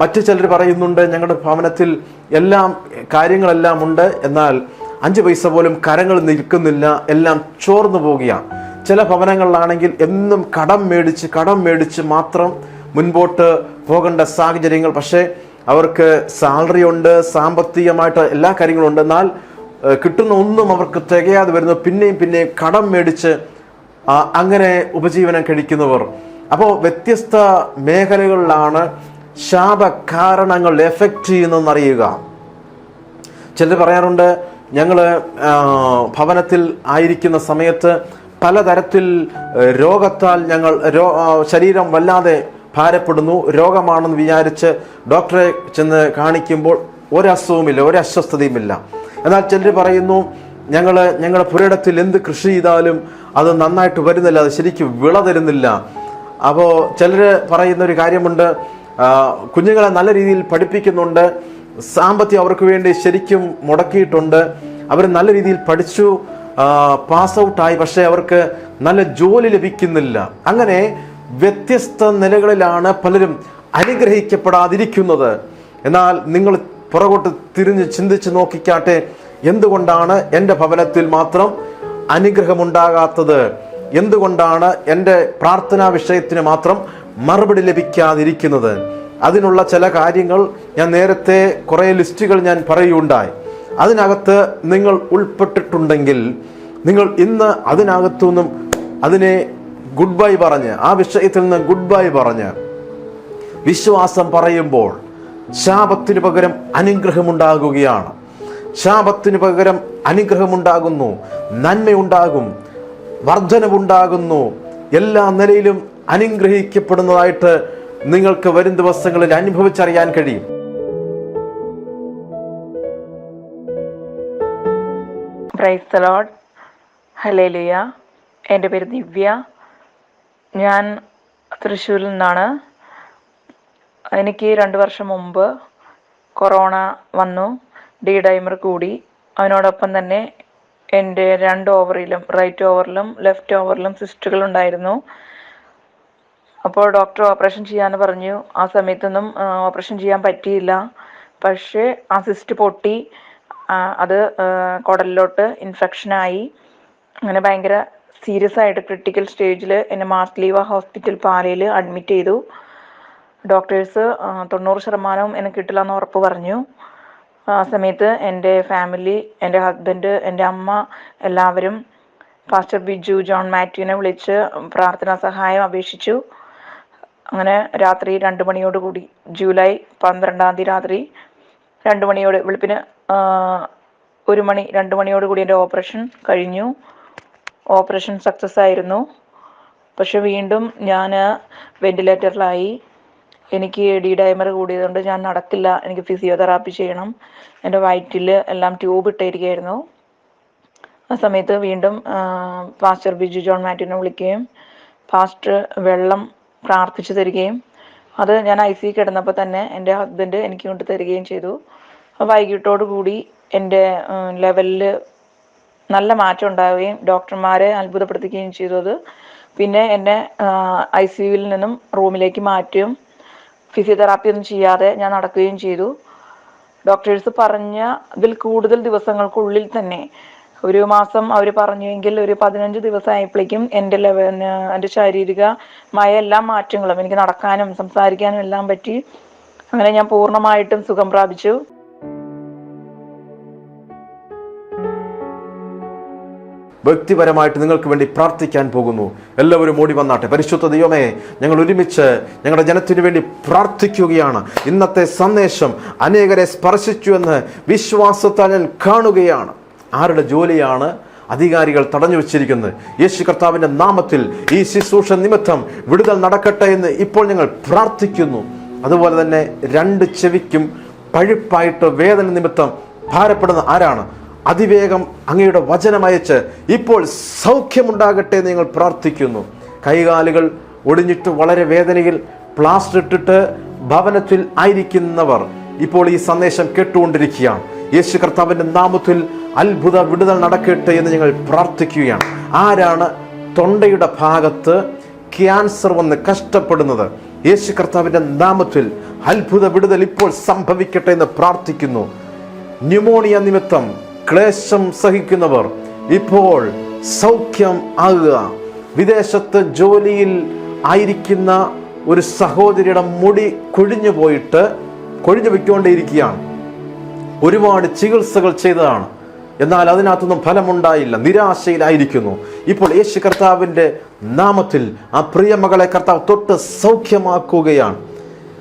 മറ്റു ചിലർ പറയുന്നുണ്ട് ഞങ്ങളുടെ ഭവനത്തിൽ എല്ലാം കാര്യങ്ങളെല്ലാം ഉണ്ട്. എന്നാൽ അഞ്ച് പൈസ പോലും കരങ്ങൾ നിൽക്കുന്നില്ല എല്ലാം ചോർന്നു പോവുകയാണ് ചില ഭവനങ്ങളിലാണെങ്കിൽ എന്നും കടം മേടിച്ച് കടം മേടിച്ച് മാത്രം മുൻപോട്ട് പോകേണ്ട സാഹചര്യങ്ങൾ. പക്ഷേ അവർക്ക് സാലറി ഉണ്ട് സാമ്പത്തികമായിട്ട് എല്ലാ കാര്യങ്ങളും ഉണ്ട്. എന്നാൽ കിട്ടുന്ന ഒന്നും അവർക്ക് തികയാതെ വരുന്നു. പിന്നെയും പിന്നെയും കടം മേടിച്ച് അങ്ങനെ ഉപജീവനം കഴിക്കുന്നവർ. അപ്പോൾ വ്യത്യസ്ത മേഖലകളിലാണ് ശാപകാരണങ്ങൾ എഫക്റ്റ് ചെയ്യുന്നതെന്ന് അറിയുക ചിലർ പറയാറുണ്ട് ഞങ്ങൾ ഭവനത്തിൽ ആയിരിക്കുന്ന സമയത്ത് പലതരത്തിൽ രോഗത്താൽ ഞങ്ങൾ രോ ശരീരം വല്ലാതെ ഭാരപ്പെടുന്നു രോഗമാണെന്ന് വിചാരിച്ച് ഡോക്ടറെ ചെന്ന് കാണിക്കുമ്പോൾ ഒരസുഖവുമില്ല ഒരസ്വസ്ഥതയുമില്ല. എന്നാൽ ചിലർ പറയുന്നു ഞങ്ങൾ ഞങ്ങളുടെ പുരയിടത്തിൽ എന്ത് കൃഷി ചെയ്താലും അത് നന്നായിട്ട് വരുന്നില്ല അത് ശരിക്കും വിള തരുന്നില്ല. അപ്പോൾ ചിലർ പറയുന്ന ഒരു കാര്യമുണ്ട് കുഞ്ഞുങ്ങളെ നല്ല രീതിയിൽ പഠിപ്പിക്കുന്നുണ്ട്. സാമ്പത്തികം അവർക്ക് വേണ്ടി ശരിക്കും മുടക്കിയിട്ടുണ്ട്. അവർ നല്ല രീതിയിൽ പഠിച്ചു പാസ് ഔട്ടായി പക്ഷേ അവർക്ക് നല്ല ജോലി ലഭിക്കുന്നില്ല. അങ്ങനെ വ്യത്യസ്ത നിലകളിലാണ് പലരും അനുഗ്രഹിക്കപ്പെടാതിരിക്കുന്നത്. എന്നാൽ നിങ്ങൾ പുറകോട്ട് തിരിഞ്ഞ് ചിന്തിച്ച് നോക്കിക്കാട്ടെ എന്തുകൊണ്ടാണ് എന്റെ ഭവനത്തിൽ മാത്രം അനുഗ്രഹമുണ്ടാകാത്തത്? എന്തുകൊണ്ടാണ് എന്റെ പ്രാർത്ഥനാ വിഷയത്തിന് മാത്രം മറുപടി ലഭിക്കാതിരിക്കുന്നത്. അതിനുള്ള ചില കാര്യങ്ങൾ ഞാൻ നേരത്തെ കുറേ ലിസ്റ്റുകൾ ഞാൻ പറയുകയുണ്ടായി. അതിനകത്ത് നിങ്ങൾ ഉൾപ്പെട്ടിട്ടുണ്ടെങ്കിൽ നിങ്ങൾ ഇന്ന് അതിനകത്തു നിന്നും അതിനെ ഗുഡ് ബൈ പറഞ്ഞ് ആ വിഷയത്തിൽ നിന്ന് ഗുഡ് ബൈ പറഞ്ഞ് വിശ്വാസം പറയുമ്പോൾ ശാപത്തിന് പകരം അനുഗ്രഹമുണ്ടാകുകയാണ്. ശാപത്തിന് പകരം അനുഗ്രഹമുണ്ടാകുന്നു നന്മയുണ്ടാകും വർധനവുണ്ടാകുന്നു എല്ലാ നിലയിലും അനുഗ്രഹിക്കപ്പെടുന്നതായിട്ട് നിങ്ങൾക്ക് വരും ദിവസങ്ങളിൽ അനുഭവിച്ചറിയാൻ കഴിയും.
പ്രൈസ് ഹലേലുയ എന്റെ പേര് ദിവ്യ. ഞാൻ തൃശ്ശൂരിൽ നിന്നാണ്. എനിക്ക് രണ്ട് വർഷം മുമ്പ് കൊറോണ വന്നു. ഡി ഡൈമർ കൂടി. അതിനോടൊപ്പം തന്നെ എന്റെ രണ്ട് ഓവറിലും റൈറ്റ് ഓവറിലും ലെഫ്റ്റ് ഓവറിലും സിസ്റ്റുകൾ ഉണ്ടായിരുന്നു അപ്പോൾ ഡോക്ടർ ഓപ്പറേഷൻ ചെയ്യാന്ന് പറഞ്ഞു. ആ സമയത്തൊന്നും ഓപ്പറേഷൻ ചെയ്യാൻ പറ്റിയില്ല. പക്ഷേ ആ സിസ്റ്റ് പൊട്ടി. അത് കുടലിലോട്ട് ഇൻഫെക്ഷനായി അങ്ങനെ ഭയങ്കര സീരിയസ് ആയിട്ട് ക്രിട്ടിക്കൽ സ്റ്റേജിൽ എന്നെ മാർട്ട്ലീവ ഹോസ്പിറ്റൽ പാലയിൽ അഡ്മിറ്റ് ചെയ്തു. ഡോക്ടേഴ്സ് തൊണ്ണൂറ് ശതമാനവും എനിക്ക് കിട്ടില്ല എന്ന് ഉറപ്പ് പറഞ്ഞു. ആ സമയത്ത് എന്റെ ഫാമിലി എന്റെ ഹസ്ബൻഡ് എന്റെ അമ്മ എല്ലാവരും പാസ്റ്റർ ബിജു ജോൺ മാത്യുവിനെ വിളിച്ച് പ്രാർത്ഥനാ സഹായം അപേക്ഷിച്ചു. അങ്ങനെ രാത്രി രണ്ട് മണിയോട് കൂടി ജൂലൈ പന്ത്രണ്ടാം തീയതി രാത്രി രണ്ട് മണിയോട് വെളുപ്പിന് ഒരു മണി രണ്ട് മണിയോട് കൂടി എന്റെ ഓപ്പറേഷൻ കഴിഞ്ഞു. ഓപ്പറേഷൻ സക്സസ് ആയിരുന്നു. പക്ഷെ വീണ്ടും ഞാൻ വെന്റിലേറ്ററിലായി. എനിക്ക് ഡി ഡൈമർ കൂടിയതുകൊണ്ട് ഞാൻ നടക്കില്ല. എനിക്ക് ഫിസിയോതെറാപ്പി ചെയ്യണം. എന്റെ വയറ്റിൽ എല്ലാം ട്യൂബ് ഇട്ടിരിക്കുകയായിരുന്നു. ആ സമയത്ത് വീണ്ടും പാസ്റ്റർ ബിജു ജോൺ മാറ്റിനെ വിളിക്കുകയും പാസ്റ്റർ വെള്ളം പ്രാർത്ഥിച്ചു തരികയും അത് ഞാൻ ഐ സി കിടന്നപ്പോൾ തന്നെ എന്റെ ഹസ്ബൻഡ് എനിക്ക് കൊണ്ട് തരികയും ചെയ്തു. വൈകിട്ടോടു കൂടി എന്റെ ലെവലിൽ നല്ല മാറ്റം ഉണ്ടാവുകയും ഡോക്ടർമാരെ അത്ഭുതപ്പെടുത്തുകയും ചെയ്തു. അത് പിന്നെ എന്നെ ഐ സി യുവിൽ നിന്നും റൂമിലേക്ക് മാറ്റുകയും ഫിസിയോതെറാപ്പി ഒന്നും ചെയ്യാതെ ഞാൻ നടക്കുകയും ചെയ്തു. ഡോക്ടേഴ്സ് പറഞ്ഞ ഇതിൽ കൂടുതൽ ദിവസങ്ങൾക്കുള്ളിൽ തന്നെ ഒരു മാസം അവർ പറഞ്ഞുവെങ്കിൽ ഒരു പതിനഞ്ച് ദിവസം ആയപ്പോഴേക്കും എന്റെ ലെവ എന്റെ ശാരീരികമായ എല്ലാ മാറ്റങ്ങളും എനിക്ക് നടക്കാനും സംസാരിക്കാനും എല്ലാം പറ്റി. അങ്ങനെ ഞാൻ പൂർണമായിട്ടും സുഖം പ്രാപിച്ചു.
വ്യക്തിപരമായിട്ട് നിങ്ങൾക്ക് വേണ്ടി പ്രാർത്ഥിക്കാൻ പോകുന്നു. എല്ലാവരും ഓടി വന്നാട്ടെ. പരിശുദ്ധ ദൈവമേ ഞങ്ങൾ ഒരുമിച്ച് ഞങ്ങളുടെ ജനത്തിനു വേണ്ടി പ്രാർത്ഥിക്കുകയാണ്. ഇന്നത്തെ സന്ദേശം അനേകരെ സ്പർശിച്ചു എന്ന് വിശ്വാസത്താൽ ഞാൻ കാണുകയാണ്. ആരുടെ ജോലിയാണ് അധികാരികൾ തടഞ്ഞു വെച്ചിരിക്കുന്നത്? യേശു കർത്താവിന്റെ നാമത്തിൽ ഈ ശുശ്രൂഷ നിമിത്തം വിടുതൽ നടക്കട്ടെ എന്ന് ഇപ്പോൾ ഞങ്ങൾ പ്രാർത്ഥിക്കുന്നു. അതുപോലെ തന്നെ രണ്ട് ചെവിക്കും പഴുപ്പായിട്ട് വേദന നിമിത്തം ഭാരപ്പെടുന്ന ആരാണ്? അതിവേഗം അങ്ങയുടെ വചനമയച്ച് ഇപ്പോൾ സൗഖ്യമുണ്ടാകട്ടെ എന്ന് ഞങ്ങൾ പ്രാർത്ഥിക്കുന്നു. കൈകാലുകൾ ഒടിഞ്ഞിട്ട് വളരെ വേദനയിൽ പ്ലാസ്റ്റർ ഇട്ടിട്ട് ഭവനത്തിൽ ആയിരിക്കുന്നവർ ഇപ്പോൾ ഈ സന്ദേശം കേട്ടുകൊണ്ടിരിക്കുകയാണ്. യേശു കർത്താവിന്റെ നാമത്തിൽ അത്ഭുത വിടുതൽ നടക്കട്ടെ എന്ന് ഞങ്ങൾ പ്രാർത്ഥിക്കുകയാണ്. ആരാണ് തൊണ്ടയുടെ ഭാഗത്ത് ക്യാൻസർ വന്ന് കഷ്ടപ്പെടുന്നത്? യേശു കർത്താവിന്റെ നാമത്തിൽ അത്ഭുത വിടുതൽ ഇപ്പോൾ സംഭവിക്കട്ടെ എന്ന് പ്രാർത്ഥിക്കുന്നു. ന്യൂമോണിയ നിമിത്തം ക്ലേശം സഹിക്കുന്നവർ ഇപ്പോൾ സൗഖ്യം ആകുക. വിദേശത്ത് ജോലിയിൽ ആയിരിക്കുന്ന ഒരു സഹോദരിയുടെ മുടി കൊഴിഞ്ഞു പോയിട്ട് കൊഴിഞ്ഞു വെക്കൊണ്ടേയിരിക്കുകയാണ് ഒരുപാട് ചികിത്സകൾ ചെയ്തതാണ്. എന്നാൽ അതിനകത്തൊന്നും ഫലമുണ്ടായില്ല. നിരാശയിലായിരിക്കുന്നു. ഇപ്പോൾ യേശു കർത്താവിന്റെ നാമത്തിൽ ആ പ്രിയമകളെ കർത്താവ് തൊട്ട് സൗഖ്യമാക്കുകയാണ്.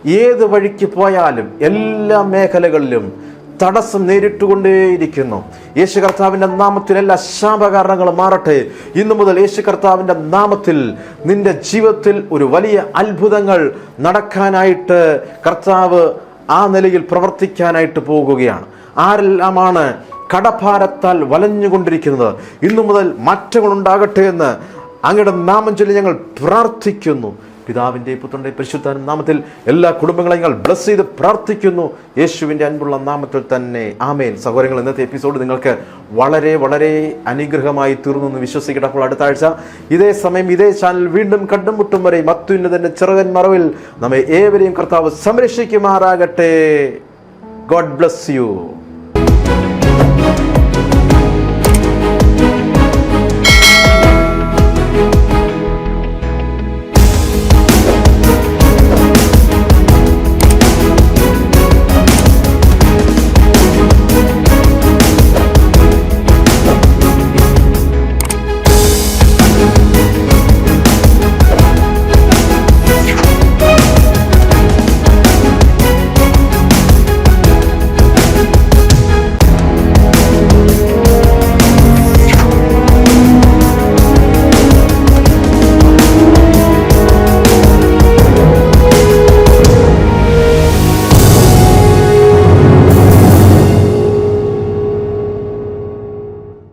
ഏത് വഴിക്ക് പോയാലും എല്ലാ മേഖലകളിലും തടസ്സം നേരിട്ടുകൊണ്ടേയിരിക്കുന്നു. യേശു കർത്താവിന്റെ നാമത്തിൽ എല്ലാ ശാപകാരണങ്ങളും മാറട്ടെ. ഇന്നു മുതൽ യേശു കർത്താവിന്റെ നാമത്തിൽ നിന്റെ ജീവിതത്തിൽ ഒരു വലിയ അത്ഭുതങ്ങൾ നടക്കാനായിട്ട് കർത്താവ് ആ നിലയിൽ പ്രവർത്തിക്കാനായിട്ട് പോകുകയാണ്. ആരെല്ലാമാണ് കടഭാരത്താൽ വലഞ്ഞുകൊണ്ടിരിക്കുന്നത്? ഇന്നു മുതൽ മാറ്റങ്ങളുണ്ടാകട്ടെ എന്ന് അങ്ങയുടെ നാമം ചൊല്ലി ഞങ്ങൾ പ്രാർത്ഥിക്കുന്നു. പിതാവിന്റെ പുത്രന്റെ പരിശുദ്ധ നാമത്തിൽ എല്ലാ കുടുംബങ്ങളെയും ഞങ്ങൾ ബ്ലസ് ചെയ്ത് പ്രാർത്ഥിക്കുന്നു. യേശുവിന്റെ അൻപുള്ള നാമത്തിൽ തന്നെ. ആമേൻ. സഹോദരങ്ങൾ ഇന്നത്തെ എപ്പിസോഡ് നിങ്ങൾക്ക് വളരെ വളരെ അനുഗ്രഹമായി തീർന്നു എന്ന് വിശ്വസിക്കട്ടെ. അപ്പോൾ അടുത്ത ആഴ്ച ഇതേ സമയം ഇതേ ചാനൽ വീണ്ടും കണ്ടുമുട്ടും വരെ മത്തുന്നതിന്റെ ചെറുകൻ മറവിൽ നമ്മെ ഏവരെയും കർത്താവ് സംരക്ഷിക്കുമാറാകട്ടെ. God bless you